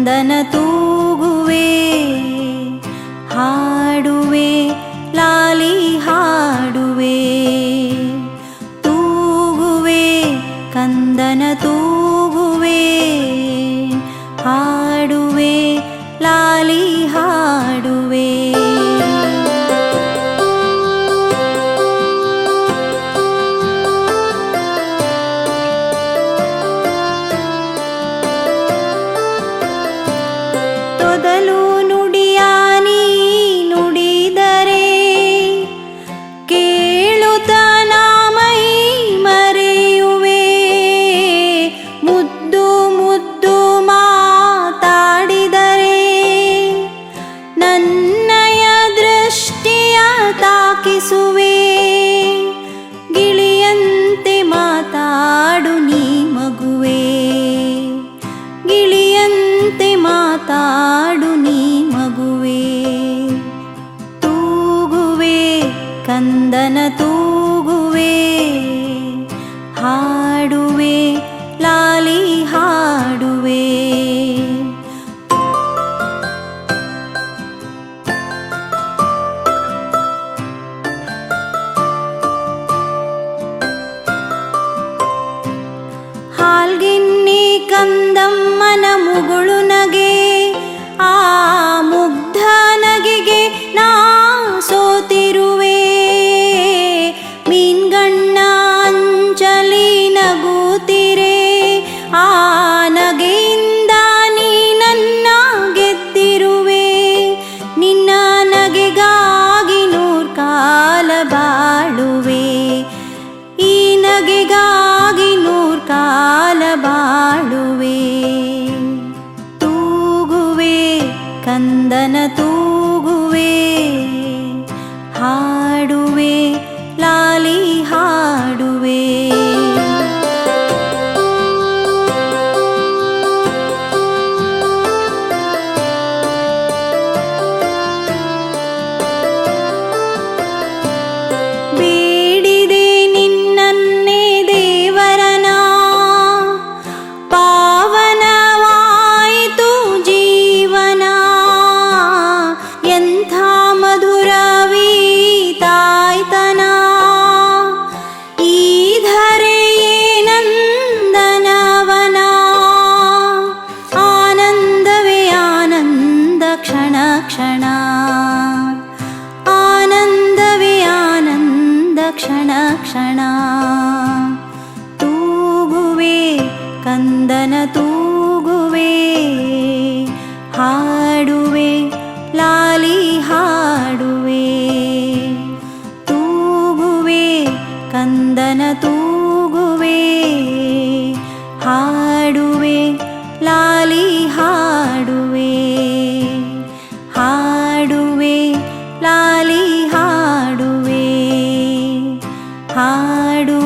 ನಂದನ ತೂಗುವೆ ಹಾಡುವೆ. ಮಾತಾಡು ನೀ ಮಗುವೆ. ತೂಗುವೆ ಕಂದನ ತೂಗುವೆ. ಹಾಡುವೆ ಲಾಲಿ ಹಾಡುವೆ. ಹಾಲ್ಗಿನ್ನಿ ಕಂದಮ್ಮನ ಮುಗುಳು ನಗೆಗಾಗಿ ನೂರ್ ಕಾಲ ಬಾಳುವೆ. ಈ ನಗೆಗಾಗಿ ನೂರ್ ಕಾಲ ಬಾಳುವೆ. ತೂಗುವೆ ಕಂದನ ತೂಗುವೆ ಹಾಡುವೆ. ಕ್ಷಣ ತೂಗುವೆ ಕಂದನ ತೂಗುವೆ ಹಾಡುವೆ ಲಾಲಿ ಹಾಡುವೆ. ತೂಗುವೆ ಕಂದನ ತೂ ಹಾಡು